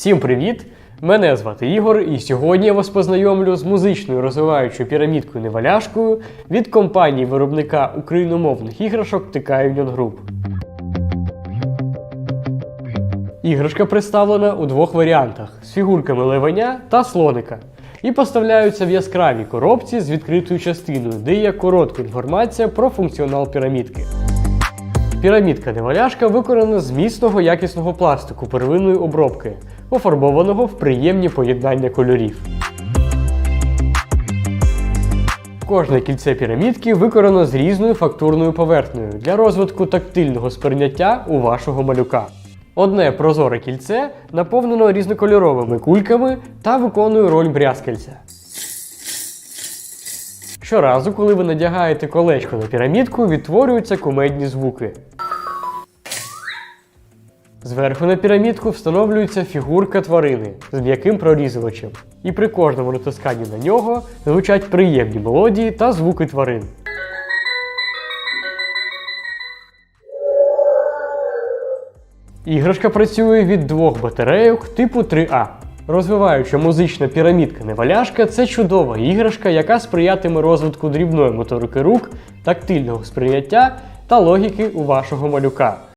Всім привіт! Мене звати Ігор, і сьогодні я вас познайомлю з музичною розвиваючою пірамідкою неваляшкою від компанії виробника україномовних іграшок TK Union Group. Іграшка представлена у двох варіантах з фігурками левеня та слоника. І поставляються в яскравій коробці з відкритою частиною, де є коротка інформація про функціонал пірамідки. Пірамідка неваляшка виконана з міцного якісного пластику первинної обробки, пофарбованого в приємні поєднання кольорів. Кожне кільце пірамідки виконано з різною фактурною поверхнею для розвитку тактильного сприйняття у вашого малюка. Одне прозоре кільце наповнено різнокольоровими кульками та виконує роль брязкальця. Щоразу, коли ви надягаєте колечко на пірамідку, відтворюються кумедні звуки. Зверху на пірамідку встановлюється фігурка тварини з м'яким прорізувачем, і при кожному натисканні на нього звучать приємні мелодії та звуки тварин. Іграшка працює від двох батарейок типу 3А. Розвиваюча музична пірамідка неваляшка це чудова іграшка, яка сприятиме розвитку дрібної моторики рук, тактильного сприйняття та логіки у вашого малюка.